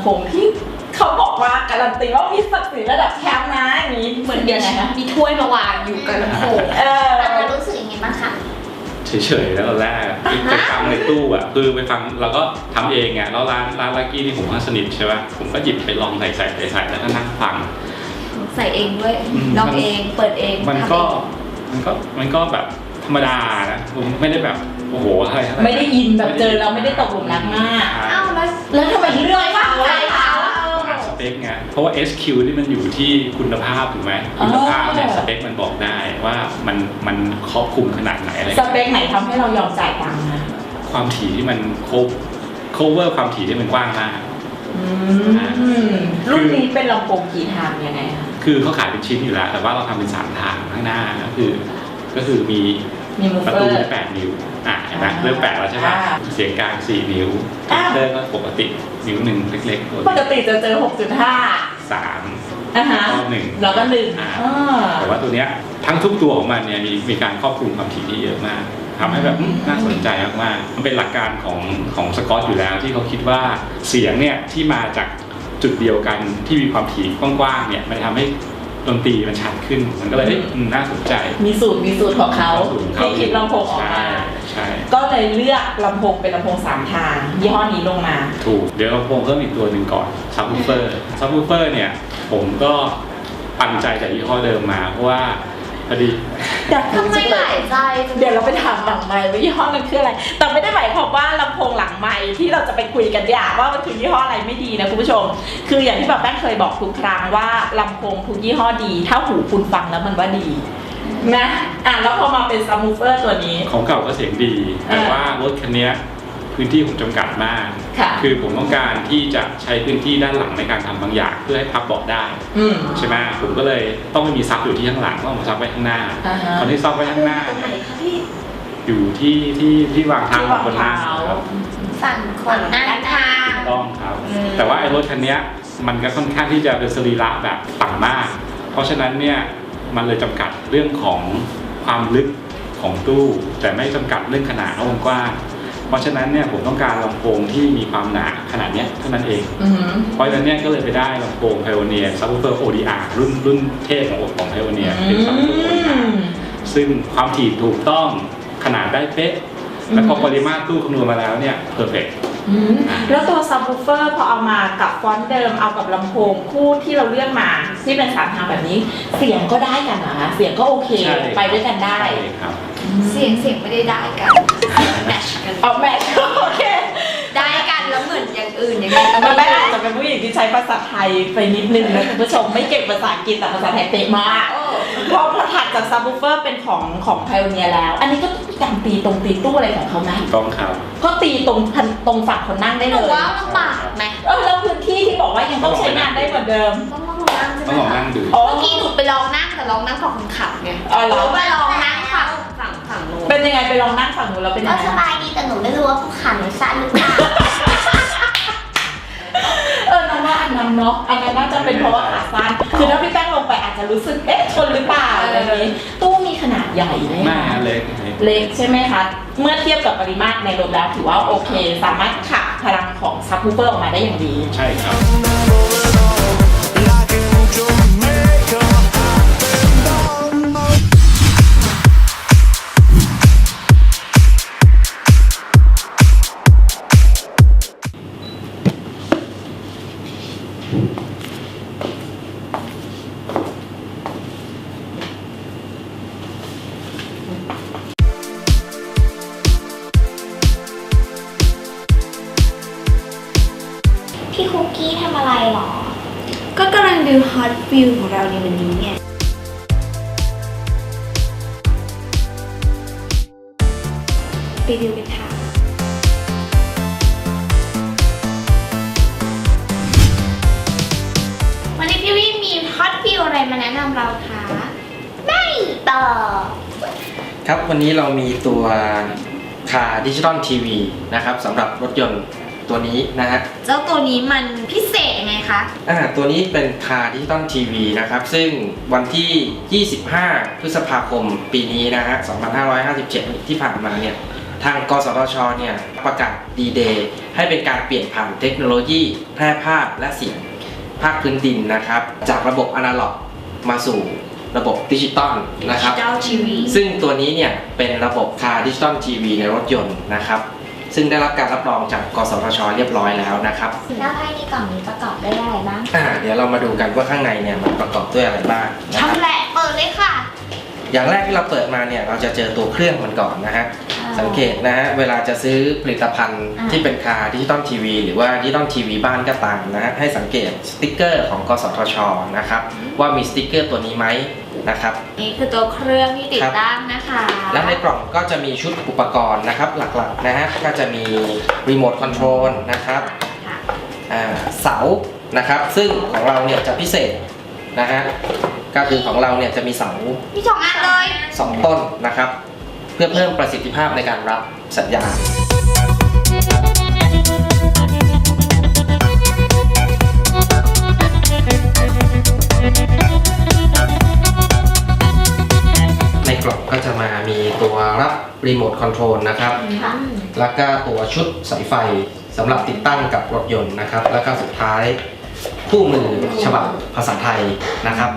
ำโงที่เขาบอกว่าการันตีว่ามีศักดิ์ศรีระดับแชมป์นะอย่างนี้เหมือนยังไงมีถ้วยมาวางอยู่กันลำโพเออแล้วรู้สึกยังไงบ้างคะเฉยๆแล้วแรกไปฟังในตู้อะคือไปฟังเราก็ทำเองไงแล้วร้านร้านลากี้นี่ผมก็สนิทใช่ไหมผมก็หยิบไปลองใส่ใส่ใส่แล้วก็นั่งฟัง ใส่เองด้วยลองเองเปิดเองมันก็มันก็มันก็แบบธรรมดานะผมไม่ได้แบบโอ้โหอะไรไม่ได้ยินแบบเจอเราไม่ได้ตกหลุมรักมากอ้าว แล้วทำไมเลือกเขาใจล่ะเขาหาสเปคไงเพราะว่า SQ นี่มันอยู่ที่คุณภาพถูกไหมคุณภาพเนี่ยอ๋อสเปคมันบอกได้ว่ามันมันครอบคลุมขนาดไหนอะไรสเปคไหนทำให้เรายอมจ่ายตังค์นะความถี่ที่มันโค cover ความถี่ที่มันกว้างมากอืมรุ่นนี้เป็นลำโพงกี่ทางยังไงคะคือเขาขายเป็นชิ้นอยู่แล้ว แต่ว่าเราทำเป็นสามทางข้างหน้าก็คือ ก็คือมี มีมูฟประเฟอตูร์ได้แปดนิ้วอะเห็นไหมเริ่มแปดแล้วใช่ไหมอ่าเสียงกลางสี่นิ้วอ่า เตอร์ก็ปกตินิ้วหนึ่งเล็กปกติจะเจอ 6.5ๆสามอะฮะแล้วก็หนึ่ง แล้วก็หนึ่งอ่า อ่า แต่ว่าตัวเนี้ยทั้งทุกตัวของมันเนี่ยมีมีการครอบคลุมความถี่ที่เยอะมากทำให้แบบอืมน่าสนใจมากๆมันเป็นหลักการของของสกอตอยู่แล้วที่เขาคิดว่าเสียงเนี่ยที่มาจากจุดเดียวกันที่มีความถี่กว้างๆเนี่ยมันทำให้ ดนตรีมันชัดขึ้นมันก็เลยเอ้ยอืมน่าสนใจ มีสูตรมีสูตรของเขาสูตรของเขา ที่คิดลำโพงออกใช่มาใช่ก็เลยเลือกลำโพงเป็นลำโพงสามทางยี่ห้อนี้ลงมา ถูก เดี๋ยวเราคงเพิ่มอีกตัวหนึ่งก่อนซับ w ูเฟอร์ซับ w ูเฟอร์เนี่ย ผมก็ปันใจจากยี่ห้อเดิมมา เพราะว่า พอดีอยากทำไมหลายใจจังเดี๋ยวเราไปถามหลังไมค์ว่ายี่ห้อนั้นคืออะไร แต่ไม่ได้หมายความว่าลำโพงหลังไมค์ที่เราจะไปคุยกันเนี่ยว่ามันคือยี่ห้ออะไรไม่ดีนะคุณผู้ชม คืออย่างที่แบบแป้งเคยบอกทุกครั้งว่าลำโพงทุกยี่ห้อดี ถ้าหูคุณฟังแล้วมันว่าดีนะอะแล้วพอมาเป็นซัมมูเฟอร์ตัวนี้ ของเก่าก็เสียงดี แต่อ่าว่ารถคันเนี้ย พื้นที่ผมจำกัดมากค่ะคือผมต้องการที่จะใช้พื้นที่ด้านหลังในการทำบางอย่างเพื่อให้พับเบาะได้อืมใช่ไหมผมก็เลยต้องไม่มีซับอยู่ที่ข้างหลังต้องเอามาซับไว้ข้างหน้าอ่าฮะตอนที่ซับไว้ข้างหน้าตรงไหนเนี่ยคะพี่อยู่ที่ที่ที่วางเท้าที่ขอวางงคนนั่งเท้าครับฝั่งคนนั่งทางต้องครับอืมแต่ว่าไอ้รถคันเนี้ยมันก็ค่อนข้างที่จะเป็นสรีระแบบต่ำมาก เพราะฉะนั้นเนี่ยมันเลยจำกัดเรื่องของความลึกของตู้ แต่ไม่จำกัดเรื่องขนาดและวงกว้าง เพราะฉะนั้นเนี่ยผมต้องการลำโพงที่มีความหนาขนาดเนี้ยเท่านั้นเอง อืมเพราะฉะนั้นเนี่ยก็เลยไปได้ลำโพง Pioneer Subwoofer ODR รุ่นรุ่นเทพของของ Pioneer เป็น Subwoofer ODR ซึ่งความถี่ถูกต้องขนาดได้เป๊ะ แล้วพอปริมาตรตู้คำนวณมาแล้วเนี่ยเพอร์เฟกอืมแล้วตัวซับ w ูเฟอร์พอเอามากับฟอนต์เดิมเอากับลำโพงคู่ที่เราเลือกมาที่เป็นสามทางแบบนี้ เสียงก็ได้กันนะคะเสียงก็โอเคใช่ไปด้วยกันได้ใช่ครับ เสียงเสียงไม่ได้ได้กันแมชกันเอาแมทโอเคได้กันแล้วเหมือนอย่างอื่นยังไงก็แต่ไม่แม่ได้อาจจะเป็นผู้หญิงที่ใช้ภาษาไทยไปนิดนึงนะคุณผู้ชมไม่เก่งภาษาอังกฤษแต่ภาษาไทยเป๊ะมากโอ้พอพอถัดจากซับ w ูเฟอร์เป็นของของไพโอเนียแล้ว อันนี้ก็ต้องมีการตีตรงตีตู้อะไรของเขาไหมต้องครับก็ตีตรงพันตรงฝั่งคนนั่งได้หเลนูยว่าลำบากไหมเออแล้วพื้นที่ที่บอกว่ายังต้องใช้งานได้เหมือนเดิม ต้อง ลองนั่งใช่ไหต้มองลองคะนั่งดูอ๋อเมื่อกี้หนูไปลองนั่งแต่ลองนั่งฝั่งคนขับไงอ๋อเหรอไปลองนั่งฝั่งฝั่งฝั่งนู้นเป็นยังไงไปลองนั่งฝั่งนู้นแล้วเป็นยัก็งไงสบายดีแต่หนูไม่รู้ว่าผู้ขันหนูสั้นหรือเปล่าเออน้องว่าอันนั้นเนาะอันนั้นน่าจะเป็นเพราะว่าขาสั้นคือถ้าพี่แป้งลงไปอาจจะรู้สึกเอ๊ะชนหรือเปล่าอะไรอย่างนี้ตู้มีขนาดใหญ่ไหมไม่คะฮะเล็กเล็กใช่ไหมคะ เมื่อเทียบกับปริมาตรในรถแล้วถือว่าโอเค สามารถขับพลังของซับ w ูเฟอร์ออกมาได้อย่างดี ใช่ครับ Like พี่คุกกี้ทำอะไรหรอ ก็กำลังดูฮอตฟิลของเราในวันนี้เนี่ยไปดูกันค่ะ วันนี้พี่วิมีฮอตฟิลอะไรมาแนะนำเราคะไม่ต่อครับวันนี้เรามีตัวคาดิจิตอลทีวีนะครับสำหรับรถยนต์ ตัวนี้นะฮะ เจ้าตัวนี้มันพิเศษยังไงคะ อ่าตัวนี้เป็นคาดิจิตอลทีวีนะครับ ซึ่งวันที่ 25 พฤษภาคมปีนี้นะฮะ 2557 ที่ผ่านมาเนี่ย ทางกสทช เนี่ย ประกาศดีเดย์ให้เป็นการเปลี่ยนผ่านเทคโนโลยีแพร่ภาพและเสียงภาคพื้นดินนะครับ จากระบบอนาล็อกมาสู่ระบบดิจิตอลนะครับเจ้าทีวีซึ่งตัวนี้เนี่ยเป็นระบบคาดิจิตอลทีวีในรถยนต์นะครับ ซึ่งได้รับการรับรองจากกสทชเรียบร้อยแล้วนะครับแล้วภายในกล่องนี้ประกอบด้วยอะไรบ้างอ่าเดี๋ยวเรามาดูกันว่าข้างในเนี่ยมันประกอบด้วยอะไรบ้างนะครับทำแหละเปิดเลยค่ะอย่างแรกที่เราเปิดมาเนี่ยเราจะเจอตัวเครื่องมันก่อนนะฮะอ่าสังเกตนะฮะเวลาจะซื้อผลิตภัณฑ์อ่าที่เป็นคาดิจิตอลทีวีหรือว่าดิจิตอลทีวีบ้านก็ตามนะฮะให้สังเกตสติกเกอร์ของกสทชนะครับว่ามีสติกเกอร์ตัวนี้ไหม นะครับ นี่คือตัวเครื่องที่ติดตั้งนะคะและในกล่องก็จะมีชุดอุปกรณ์นะครับหลักๆนะฮะก็จะมีรีโมทคอนโทรลนะครับค่ะอ่าเสานะครับซึ่งของเราเนี่ยจะพิเศษนะฮะก็คือของเราเนี่ยจะมีเสา มีสองอันเลยสองต้นนะครับ เพื่อเพิ่มประสิทธิภาพในการรับสัญญาณ กล่องก็จะมามีตัวรับรีโมทคอนโทรลนะครับค่ะแล้วก็ตัวชุดสายไฟสำหรับติดตั้งกับรถยนต์นะครับ แล้วก็สุดท้ายคู่มือฉบับภาษาไทยนะครับ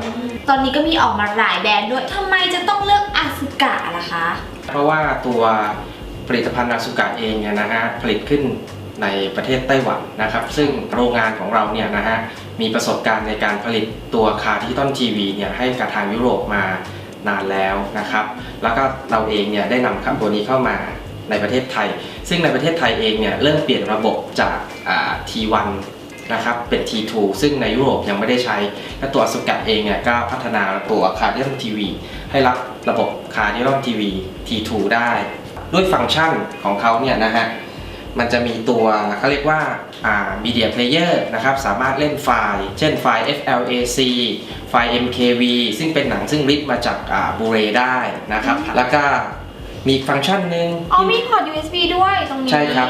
ตอนนี้ก็มีออกมาหลายแบรนด์ด้วยทำไมจะต้องเลือกอาสุกะล่ะคะ เพราะว่าตัวผลิตภัณฑ์นาสุกะเองเนี่ยนะฮะผลิตขึ้นในประเทศไต้หวันนะครับ ซึ่งโรงงานของเราเนี่ยนะฮะมีประสบการณ์ในการผลิตตัวคาร์ดิจิตอลทีวีเนี่ยให้กับทางยุโรปมา นานแล้วนะครับ แล้วก็เราเองเนี่ยได้นำคำตัวนี้เข้ามาในประเทศไทย ซึ่งในประเทศไทยเองเนี่ยเริ่มเปลี่ยนระบบจากอ่า T1 นะครับเป็น T2 ซึ่งในยุโรปยังไม่ได้ใช้ และตัวสุกะเองเนี่ยก็พัฒนาตัวคาร์ดิ a อทีวีให้รับระบบคาร์ดิ a อทีวี T2 ได้ ด้วยฟังก์ชันของเขาเนี่ยนะฮะ มันจะมีตัวเขาเรียกว่าอ่า media player นะครับสามารถเล่นไฟล์ เช่นไฟล์ FLAC ไฟล์ MKV ซึ่งเป็นหนังซึ่งริบมาจากอ่าบูเรได้นะครับ แล้วก็มีอีกฟังก์ชันหนึ่ง อ๋อที่มีพอร์ต USB ด้วยตรงนี้ ใช่ครับ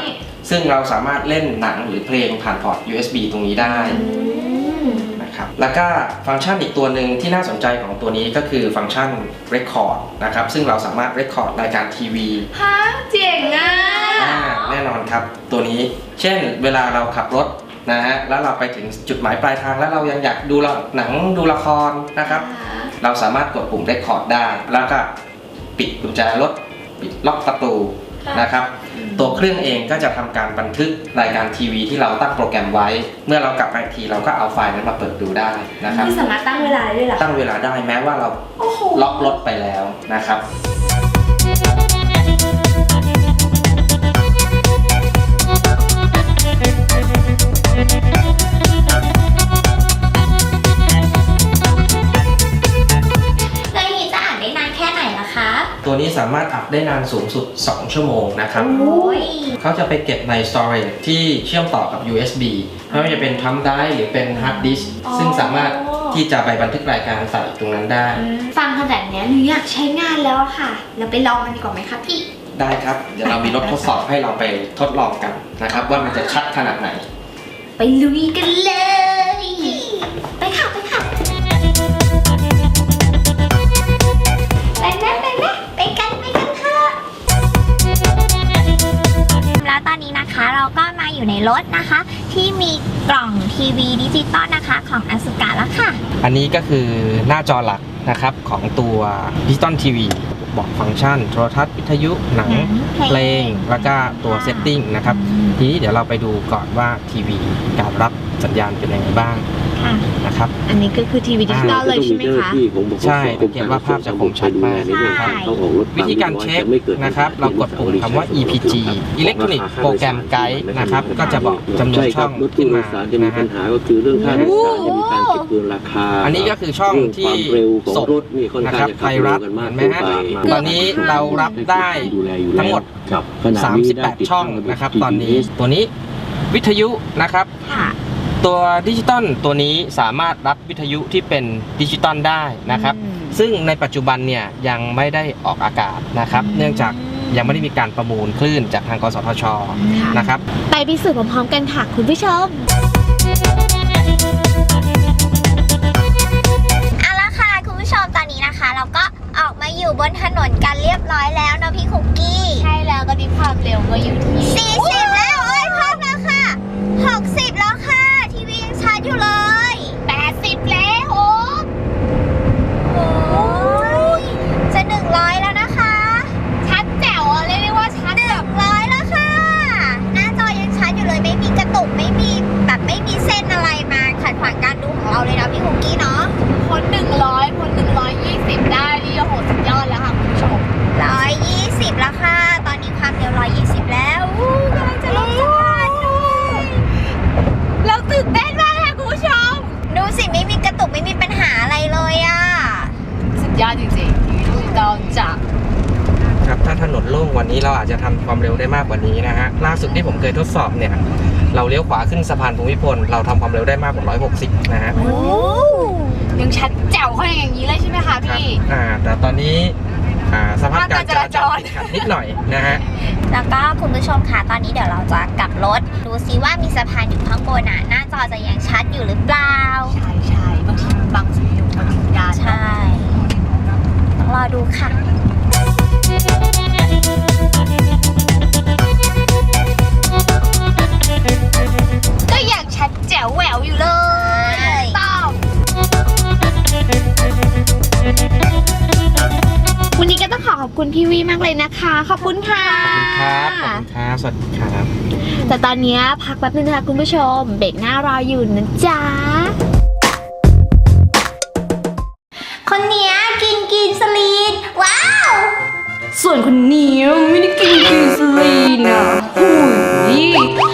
ซึ่งเราสามารถเล่นหนังหรือเพลงผ่านพอร์ต USB ตรงนี้ได้ นะครับ แล้วก็ฟังก์ชันอีกตัวหนึ่งที่น่าสนใจของตัวนี้ก็คือฟังก์ชัน Record นะครับ ซึ่งเราสามารถ Record รายการทีวีฮะเจ๋งอะอ่าแน่นอนครับ ตัวนี้ เช่น เวลาเราขับรถนะฮะ แล้วเราไปถึงจุดหมายปลายทาง แล้วเรายังอยากดูละหนังดูละครนะครับ เราสามารถกดปุ่ม Record ได้ แล้วก็ปิดกุญแจรถ ปิดล็อกประตู นะครับ ตัวเครื่องเองก็จะทำการบันทึกรายการทีวีที่เราตั้งโปรแกรมไว้ เมื่อเรากลับมาอีกทีเราก็เอาไฟล์นั้นมาเปิดดูได้นะครับที่สามารถตั้งเวลาได้ด้วยเหรอตั้งเวลาได้แม้ว่าเราโอ้โหล็อกรถไปแล้วนะครับ สามารถอัพได้นานสูงสุด 2 ชั่วโมงนะครับ โอ้ยเขาจะไปเก็บใน storage ที่เชื่อมต่อกับ USB ไม่ว่าจะเป็นทัมไดหรือเป็น hard disk อ๋อซึ่งสามารถที่จะไปบันทึกรายการใส่ตรงนั้นได้ ฟังขนาดเนี้ยหนูอยากใช้งานแล้วอะค่ะ เราไปลองกันดีกว่าไหมคะพี่ ได้ครับ เดี๋ยวเรามีรถทดสอบให้เราไปทดลองกันนะครับ ว่ามันจะชัดขนาดไหน ไปลุยกันเลย เราก็มาอยู่ในรถนะคะ ที่มีกล่องทีวีดิจิตอลนะคะของอสุกะแล้วค่ะ อันนี้ก็คือหน้าจอหลักนะครับของตัวดิจิตอลทีวีบอกฟังก์ชันโทรทัศน์วิทยุหนังเพลง แล้วก็ตัวเซตติ้งนะครับ ทีนี้เดี๋ยวเราไปดูก่อนว่าทีวีการรับ สัญญาณเป็นยังไงบ้างค่ะนะครับ อันนี้ก็คือทีวีดิจิตอลเลยใช่ไหมคะ ใช่สังเกตว่าภาพจะคมชัดมากใช่วิธีการเช็คนะครับ เรากดปุ่มคำว่า EPG Electronic Program Guide นะครับ ก็จะบอกจำนวนช่องรถขึ้ตู้นโดมายสารจะมีนะปัฮะญหาก็คือเรื่องค่าโดยสารจะมีการเก็บเกินราคา อันนี้ก็คือช่องที่ความเร็วของส่งรถนี่ค่อนนะข้างครับจะไทยรัฐกันมากเห็นไหมฮะตอนนี้เรารับได้ดูแลอยู่แล้วทั้งหมดครับขณะนี้ได้ติด38 ช่องตั้นะครับ GPS ตอนนี้ตัวนี้วิทยุนะครับค่ะ ตัวดิจิตอลตัวนี้สามารถรับวิทยุที่เป็นดิจิตอลได้นะครับ อืม ซึ่งในปัจจุบันเนี่ยยังไม่ได้ออกอากาศนะครับ เนื่องจากยังไม่ได้มีการประมูลคลื่นจากทางกสทชค่ะนะครับ ไปพิสูจน์พร้อมๆกันค่ะคุณผู้ชมเอาละค่ะคุณผู้ชมตอนนี้นะคะ เราก็ออกมาอยู่บนถนนกันเรียบร้อยแล้วนะพี่คุกกี้ ใช่แล้วตอนนี้ความเร็วก็อยู่ที่ 40 แล้วเอ้ยเพิ่มแล้วค่ะ 60 แล้วค่ะ ทีวียังชัดอยู่เลย 80 แล้วโอ้โห ยอดจริงๆทีวีดิจิตอลจาก ครับถ้าถนนโล่งกวันนี้เราอาจจะทำความเร็วได้มากกว่า นี้นะฮะล่าสุดที่ผมเคยทดสอบเนี่ย เราเลี้ยวขวาขึ้นสะพานภูมิพล เราทำความเร็วได้มากกว่า 160 นะฮะโอ้ยังชัดแจ๋วขนาดอย่างนี้เลยใช่ไหมคะครับพี่อ่าแต่ตอนนี้อ่าสภาพการจราจรการจราจรติดขัดนิดหน่อยนะฮะ แล้วก็คุณผู้ชมคะตอนนี้เดี๋ยวเราจะกลับรถ ดูซิว่ามีสะพานอยู่ข้างบนอะหน้าจอจะยังชัดอยู่หรือเปล่า ใช่ใช่บางทีมันบังสัญญาณบางสัญญาณใช่ต้องรอดูค่ะ พี่วีมากเลยนะคะ ขอบคุณค่ะ ครับขอบคุณครับ สวัสดีครับ แต่ตอนนี้พักแป๊บนึงนะคะคุณผู้ชม เบรกหน้ารออยู่นะจ๊ะ คนเนี้ยกินกินสลีนว้าว ส่วนคนนี้ไม่ได้กินกินสลีนอะหุย